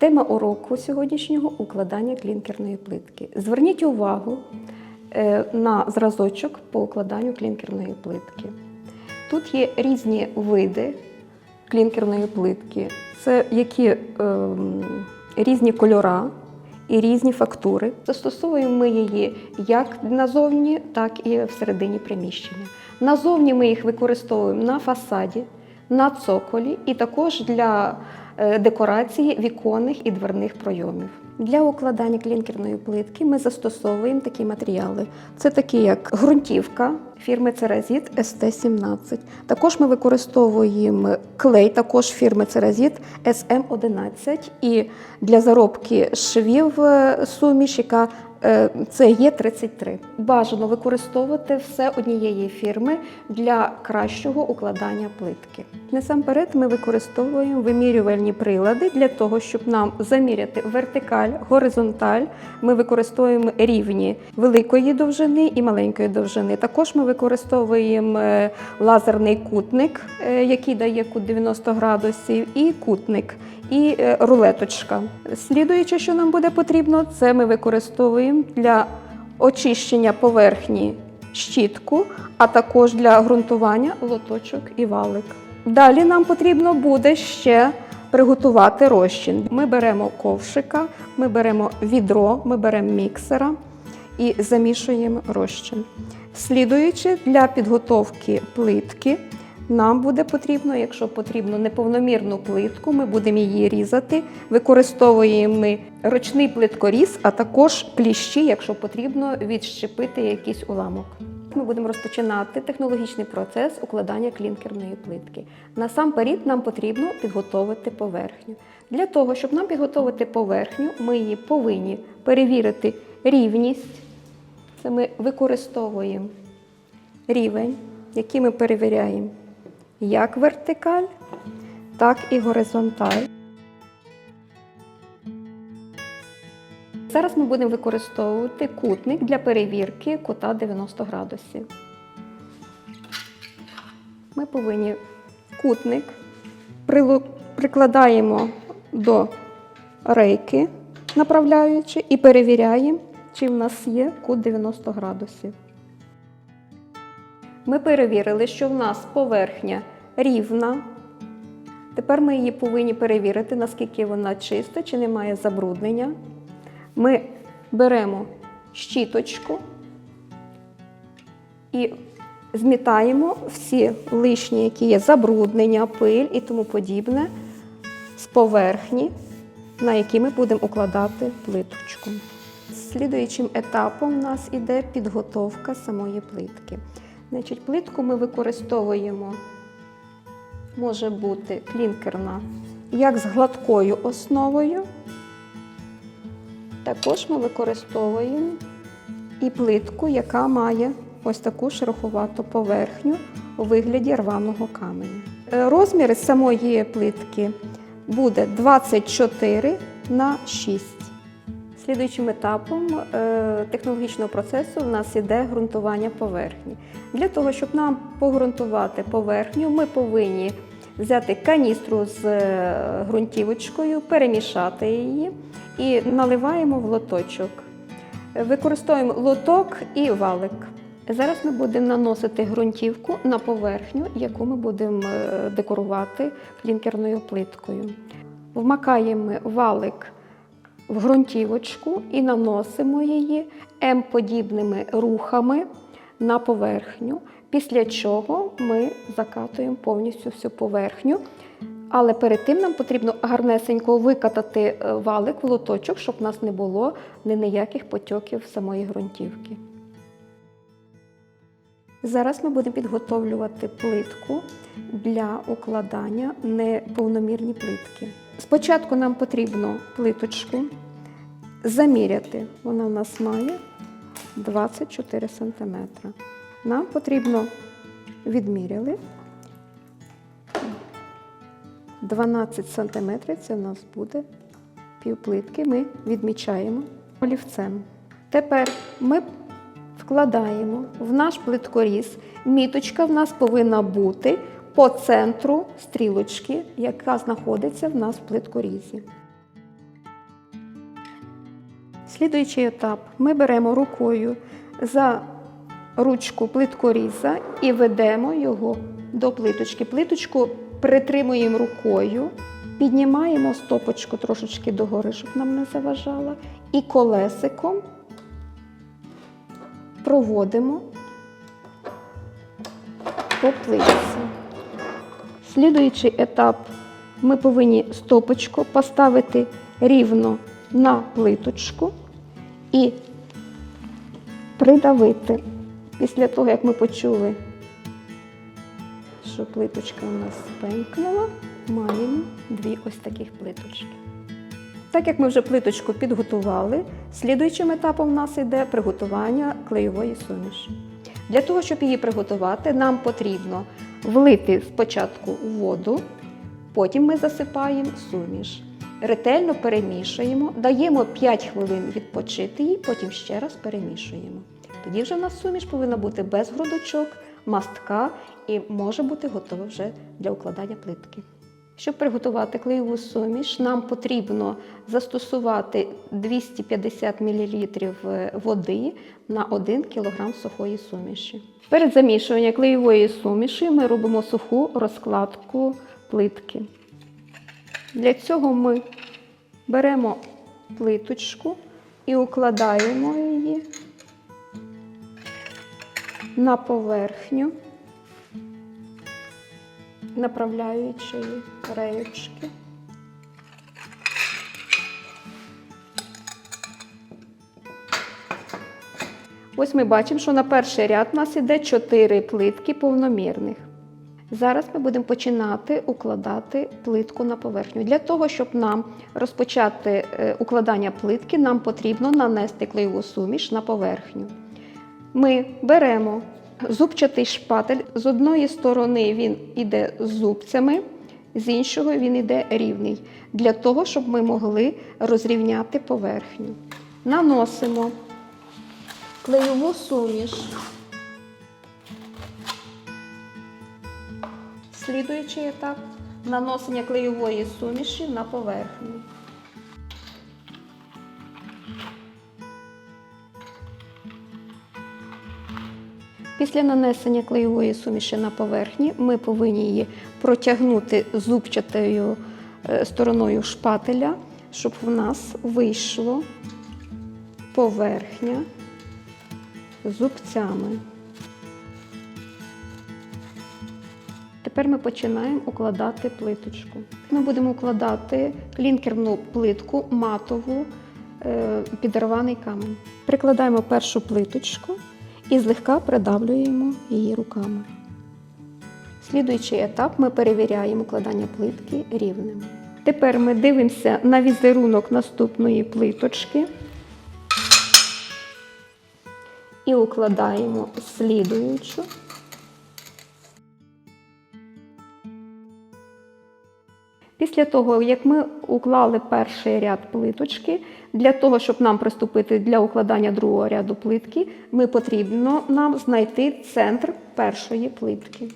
Тема уроку сьогоднішнього укладання клінкерної плитки. Зверніть увагу е, на зразочок по укладанню клінкерної плитки. Тут є різні види клінкерної плитки, це які ем, різні кольора і різні фактури. Застосовуємо ми її як назовні, так і всередині приміщення. Назовні ми їх використовуємо на фасаді, на цоколі і також для е, декорації віконних і дверних пройомів. Для укладання клінкерної плитки ми застосовуємо такі матеріали. Це такі, як ґрунтівка фірми Церазіт СТ-17. Також ми використовуємо клей, також фірми Церазіт СМ-11. І для заробки швів е, суміш, яка е, це є 33. Бажано використовувати все однієї фірми для кращого укладання плитки. Насамперед ми використовуємо вимірювальні прилади для того, щоб нам заміряти вертикаль, горизонталь. Ми використовуємо рівні великої довжини і маленької довжини. Також ми використовуємо е, лазерний кутник, е, який дає кут 90 градусів, і кутник, і е, рулеточка. Слідуюче, що нам буде потрібно, це ми використовуємо для очищення поверхні щітку, а також для ґрунтування лоточок і валик. Далі нам потрібно буде ще приготувати розчин. Ми беремо ковшика, ми беремо відро, ми беремо міксера і замішуємо розчин. Слідуючи для підготовки плитки, нам буде потрібно, якщо потрібно неповномірну плитку, ми будемо її різати. Використовуємо ми ручний плиткоріз, а також кліщі, якщо потрібно, відщепити якийсь уламок. Ми будемо розпочинати технологічний процес укладання клінкерної плитки. Насамперед нам потрібно підготовити поверхню. Для того, щоб нам підготовити поверхню, ми її повинні перевірити рівність. Це ми використовуємо рівень, який ми перевіряємо як вертикаль, так і горизонталь. Зараз ми будемо використовувати кутник для перевірки кута 90 градусів. Ми повинні кутник прикладаємо до рейки, направляючи, і перевіряємо, чи в нас є кут 90 градусів. Ми перевірили, що в нас поверхня рівна. Тепер ми її повинні перевірити, наскільки вона чиста, чи немає забруднення. Ми беремо щіточку і змітаємо всі лишні, які є забруднення, пиль і тому подібне з поверхні, на якій ми будемо укладати плиточку. Слідуючим етапом у нас іде підготовка самої плитки. Значить, плитку ми використовуємо, може бути клінкерна, як з гладкою основою. Також ми використовуємо і плитку, яка має ось таку шероховату поверхню у вигляді рваного каменю. Е, Розмір самої плитки буде 24 на 6. Слідуючим етапом е, технологічного процесу в нас іде ґрунтування поверхні. Для того, щоб нам погрунтувати поверхню, ми повинні взяти каністру з е, ґрунтівочкою, перемішати її і наливаємо в лоточок. Використовуємо лоток і валик. Зараз ми будемо наносити ґрунтівку на поверхню, яку ми будемо е, декорувати клінкерною плиткою. Вмакаємо валик в ґрунтівочку і наносимо її М-подібними рухами на поверхню, після чого ми закатуємо повністю всю поверхню. Але перед тим нам потрібно гарнесенько викатати е, валик в лоточок, щоб у нас не було ні ніяких потьоків самої ґрунтівки. Зараз ми будемо підготовлювати плитку для укладання неповномірні плитки. Спочатку нам потрібно плиточку заміряти. Вона в нас має 24 см. Нам потрібно відміряли 12 см, це у нас буде півплитки. Ми відмічаємо олівцем. Тепер ми вкладаємо в наш плиткоріз. Міточка в нас повинна бути по центру стрілочки, яка знаходиться в нас в плиткорізі. Слідуючий етап. Ми беремо рукою за ручку плиткоріза і ведемо його до плиточки. Плиточку притримуємо рукою, піднімаємо стопочку трошечки догори, щоб нам не заважала, і колесиком проводимо по плитці. Слідуючий етап ми повинні стопочку поставити рівно на плиточку і придавити. Після того, як ми почули, що плиточка у нас спенькнула, маємо дві ось таких плиточки. Так як ми вже плиточку підготували, слідуючим етапом у нас йде приготування клейової суміші. Для того, щоб її приготувати, нам потрібно влити спочатку воду, потім ми засипаємо суміш. Ретельно перемішуємо, даємо 5 хвилин відпочити її, потім ще раз перемішуємо. Тоді вже в нас суміш повинна бути без грудочок, мастка і може бути готова вже для укладання плитки. Щоб приготувати клеєву суміш, нам потрібно застосувати 250 мл води на 1 кг сухої суміші. Перед замішуванням клеєвої суміші ми робимо суху розкладку плитки. Для цього ми беремо плиточку і укладаємо її на поверхню, направляючи її реєчки. Ось ми бачимо, що на перший ряд у нас іде 4 плитки повномірних. Зараз ми будемо починати укладати плитку на поверхню. Для того, щоб нам розпочати е, укладання плитки, нам потрібно нанести клеєву суміш на поверхню. Ми беремо зубчатий шпатель. З одної сторони він іде з зубцями, з іншого він іде рівний, для того, щоб ми могли розрівняти поверхню. Наносимо клеєву суміш. Слідуючий етап наносення клеєвої суміші на поверхню. Після нанесення клеєвої суміші на поверхні ми повинні її протягнути зубчатою е, стороною шпателя, щоб в нас вийшло поверхня зубцями. Тепер ми починаємо укладати плиточку. Ми будемо укладати клінкерну плитку матову е, під рваний камінь. Прикладаємо першу плиточку і злегка придавлюємо її руками. Слідуючий етап ми перевіряємо укладання плитки рівним. Тепер ми дивимося на візерунок наступної плиточки і укладаємо слідуючу. Після того, як ми уклали перший ряд плиточки, для того, щоб нам приступити для укладання другого ряду плитки, ми потрібно нам знайти центр першої плитки.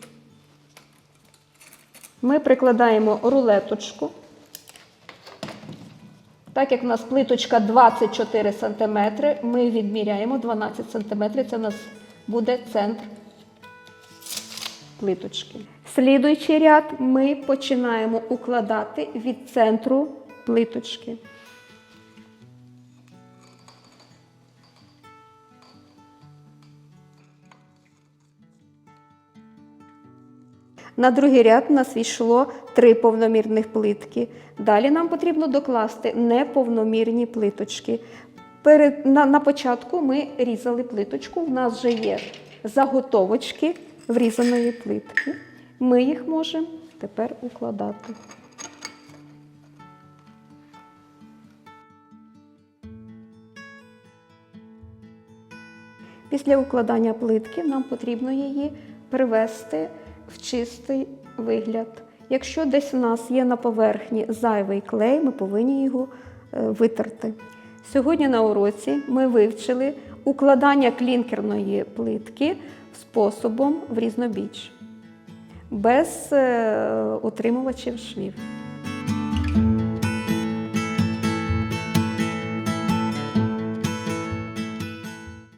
Ми прикладаємо рулеточку. Так як у нас плиточка 24 см, ми відміряємо 12 см, це у нас буде центр плиточки. Слідуючий ряд ми починаємо укладати від центру плиточки. На другий ряд у нас війшло три повномірних плитки. Далі нам потрібно докласти неповномірні плиточки. Перед, на, на початку ми різали плиточку. У нас вже є заготовочки врізаної плитки. Ми їх можемо тепер укладати. Після укладання плитки нам потрібно її привести в чистий вигляд. Якщо десь у нас є на поверхні зайвий клей, ми повинні його е, витерти. Сьогодні на уроці ми вивчили укладання клінкерної плитки способом в різнобіч без е, утримувачів швів.